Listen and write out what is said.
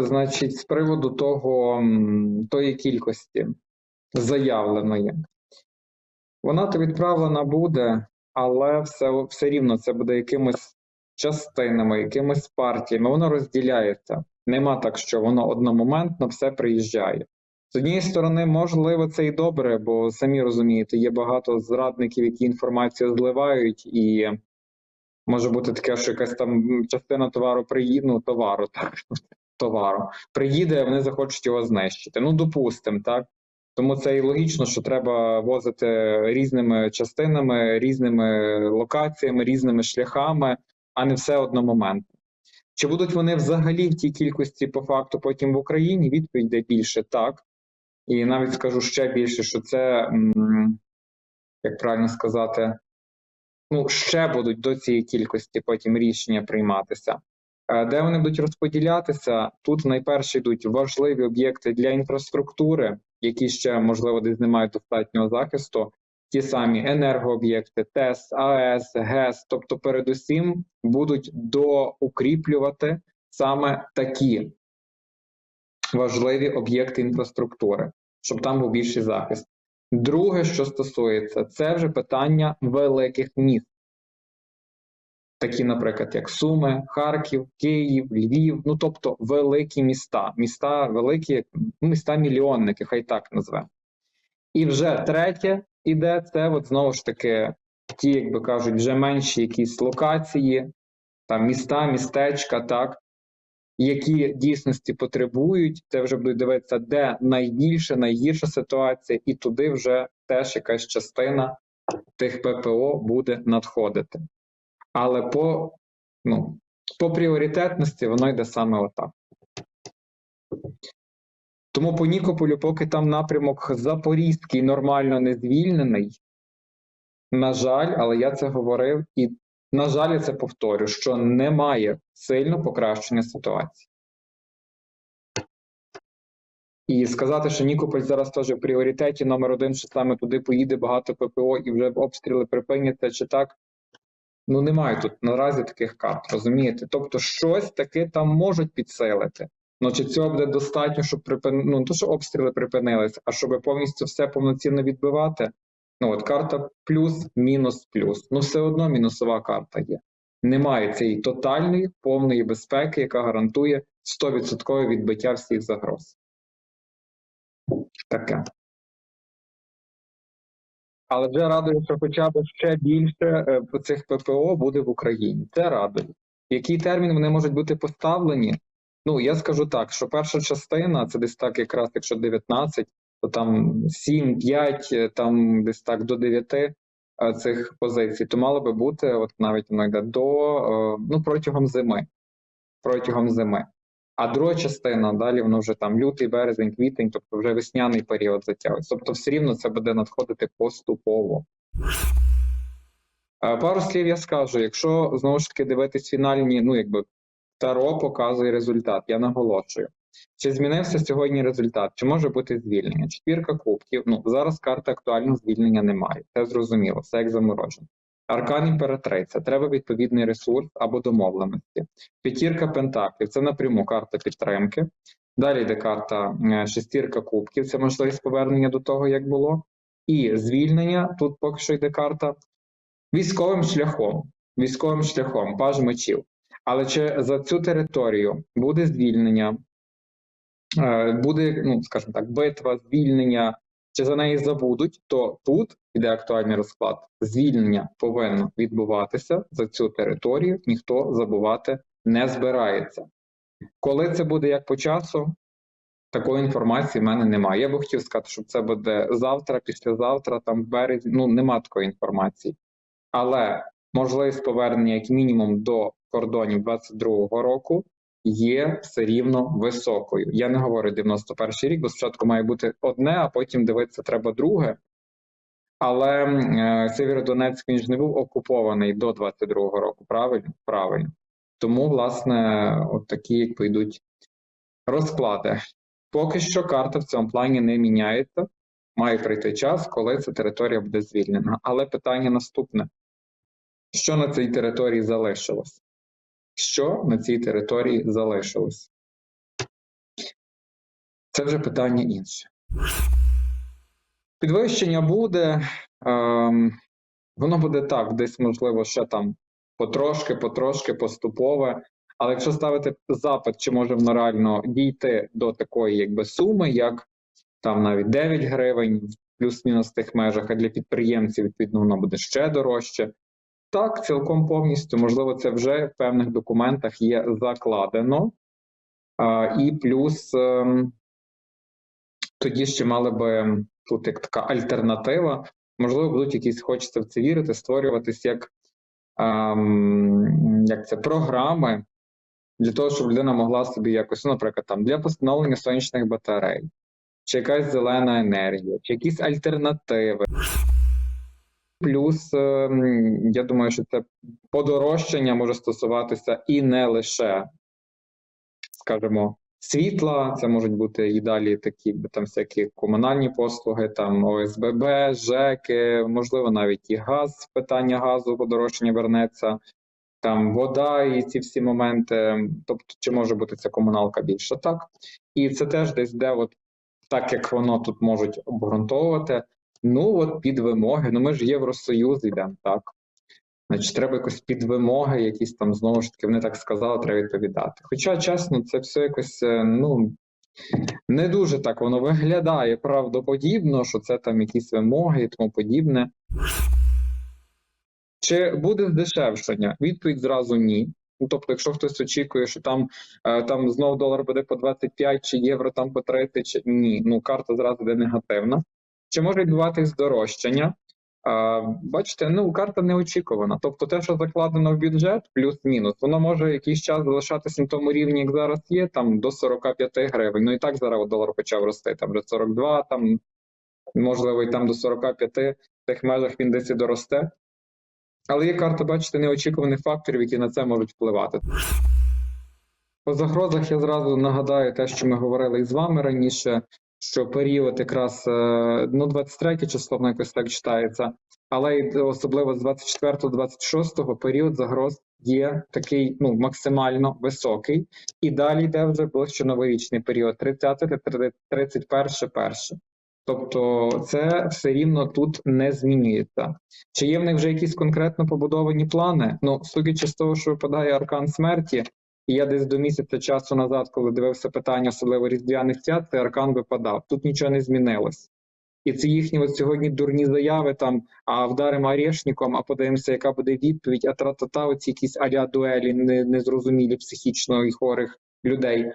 Значить, з приводу того, тої кількості заявленої, вона то відправлена буде, але все, все рівно це буде якимось частинами, якимись партіями. Воно розділяється. Нема так, що воно одномоментно все приїжджає. З однієї сторони, можливо, це і добре, бо самі розумієте, є багато зрадників, які інформацію зливають, і може бути таке, що якась там частина товару приїде, ну, товару, так, товару приїде, вони захочуть його знищити. Ну, допустимо, так. Тому це і логічно, що треба возити різними частинами, різними локаціями, різними шляхами, а не все одномоментно. Чи будуть вони взагалі в тій кількості по факту потім в Україні? Відповідь де більше так. І навіть скажу ще більше, що це, як правильно сказати, ну, ще будуть до цієї кількості потім рішення прийматися. Е, Де вони будуть розподілятися? Тут найперше йдуть важливі об'єкти для інфраструктури, які ще, можливо, десь не мають достатнього захисту. Ті самі енергооб'єкти, ТЕС, АЕС, ГЕС, тобто, передусім будуть доукріплювати саме такі важливі об'єкти інфраструктури, щоб там був більший захист. Друге, що стосується, це вже питання великих міст, такі, наприклад, як Суми, Харків, Київ, Львів, ну тобто великі міста, міста великі, міста мільйонники, хай так назве. І вже третє іде це, от знову ж таки, ті, як би кажуть, вже менші якісь локації, там міста, містечка, так, які дійсності потребують, це вже будуть дивитися, де найбільше, найгірша ситуація, і туди вже теж якась частина тих ППО буде надходити. Але по, ну, по пріоритетності воно йде саме отак. Тому по Нікополю, поки там напрямок Запорізький нормально не звільнений, на жаль, але я це говорив, і, на жаль, я це повторю, що немає сильно покращення ситуації. І сказати, що Нікополь зараз теж в пріоритеті номер один, що саме туди поїде багато ППО і вже обстріли припиняться чи так. Ну, немає тут наразі таких карт, розумієте? Тобто, щось таке там можуть підсилити. Ну чи цього буде достатньо, щоб припин... ну, не то, що обстріли припинилися, а щоб повністю все повноцінно відбивати. Ну от карта плюс, мінус, плюс. Ну, все одно мінусова карта є. Немає цієї тотальної повної безпеки, яка гарантує 100% відбиття всіх загроз. Таке. Але вже радує, що хоча б ще більше е, цих ППО буде в Україні. Це радує. Який термін вони можуть бути поставлені? Ну, я скажу так, що перша частина, це десь так, якраз якщо 19, то там 7, 5, е, там десь так до 9 е, цих позицій, то мало би бути, от навіть йде до ну протягом зими. Протягом зими. А друга частина далі воно вже там лютий, березень, квітень, тобто вже весняний період затягується. Тобто, все рівно це буде надходити поступово. Е, Пару слів я скажу. Якщо знову ж таки дивитись фінальні, ну якби Таро показує результат, я наголошую. Чи змінився сьогодні результат? Чи може бути звільнення? Четвірка кубків. Ну зараз карти актуального звільнення немає. Це зрозуміло, все як заморожено. Аркан імператриця, треба відповідний ресурс або домовленості. П'ятірка пентаклів це напряму карта підтримки. Далі йде карта шестірка кубків, це можливість повернення до того, як було. І звільнення тут поки що йде карта військовим шляхом. Військовим шляхом, паж мечів. Але чи за цю територію буде звільнення, е, буде, ну скажімо так, битва, звільнення, чи за неї забудуть, то тут іде актуальний розклад. Звільнення повинно відбуватися за цю територію, ніхто забувати не збирається. Коли це буде як по часу, такої інформації в мене немає. Я би хотів сказати, що це буде завтра, післязавтра, там в березні. Ну, нема такої інформації. Але можливість повернення, як мінімум, до кордонів 22-го року є все рівно високою. Я не говорю 91-й рік, бо спочатку має бути одне, а потім дивитися треба друге. Але е, Сєвєродонецьк він ж не був окупований до 22-го року, правильно? Правильно. Тому, власне, от такі як йдуть розклади. Поки що карта в цьому плані не міняється. Має прийти час, коли ця територія буде звільнена. Але питання наступне: що на цій території залишилось? Що на цій території залишилось? Це вже питання інше. Підвищення буде. Ем, воно буде так, десь, можливо, ще там потрошки, потрошки, поступове. Але якщо ставити запит, чи може воно реально дійти до такої якби суми, як там навіть 9 гривень, плюс-мінус тих межах, а для підприємців, відповідно, воно буде ще дорожче. Так, цілком повністю, можливо, це вже в певних документах є закладено. І плюс ем, тоді ще мали би тут як така альтернатива. Можливо, будуть якісь, хочеться в це вірити, створюватись як, ем, як це програми для того, щоб людина могла собі якось, ну, наприклад, там для постановлення сонячних батарей, чи якась зелена енергія, чи якісь альтернативи. Плюс, ем, я думаю, що це подорожчання може стосуватися і не лише, скажімо, світла, це можуть бути і далі такі там всякі комунальні послуги, там ОСББ, ЖЕКи, можливо, навіть і газ, питання газу, подорожчання вернеться, там вода і ці всі моменти. Тобто, чи може бути ця комуналка більше? Так. І це теж десь де, от так як воно тут можуть обґрунтовувати. Ну, от під вимоги. Ну, ми ж Євросоюз йдемо, так. Значить, треба якось під вимоги, якісь там знову ж таки, вони так сказали, треба відповідати. Хоча, чесно, це все якось, е, ну, не дуже так воно виглядає правдоподібно, що це там якісь вимоги і тому подібне. Чи буде здешевшення? Відповідь зразу ні. Ну, тобто, якщо хтось очікує, що там, е, там знов долар буде по 25 чи євро там по 30, чи ні, ну карта зразу йде негативна. Чи може відбуватись здорожчання? Бачите, ну карта неочікувана. Тобто, те, що закладено в бюджет, плюс-мінус, воно може якийсь час залишатися на тому рівні, як зараз є, там до 45 гривень. Ну і так зараз долар почав рости. Там вже 42, там можливо, і там до 45 в тих межах він десь і доросте. Але є карта, бачите, неочікуваних факторів, які на це можуть впливати. По загрозах я зразу нагадаю те, що ми говорили із вами раніше, що період якраз е, ну 23 число воно якось так читається, але й особливо з 24-26 період загроз є такий ну максимально високий, і далі йде вже ближче новорічний період 30-31 перше. Тобто це все рівно тут не змінюється. Чи є в них вже якісь конкретно побудовані плани? Ну, судячи з того, що випадає аркан смерті, і я десь до місяця часу назад, коли дивився питання, особливо різдвяних свят, цей аркан випадав. Тут нічого не змінилось. І це їхні от сьогодні дурні заяви там, а вдаримо орешником, а подивимося, яка буде відповідь, а тра-та-та, оці якісь аля дуелі не- незрозумілі психічно і хворих людей.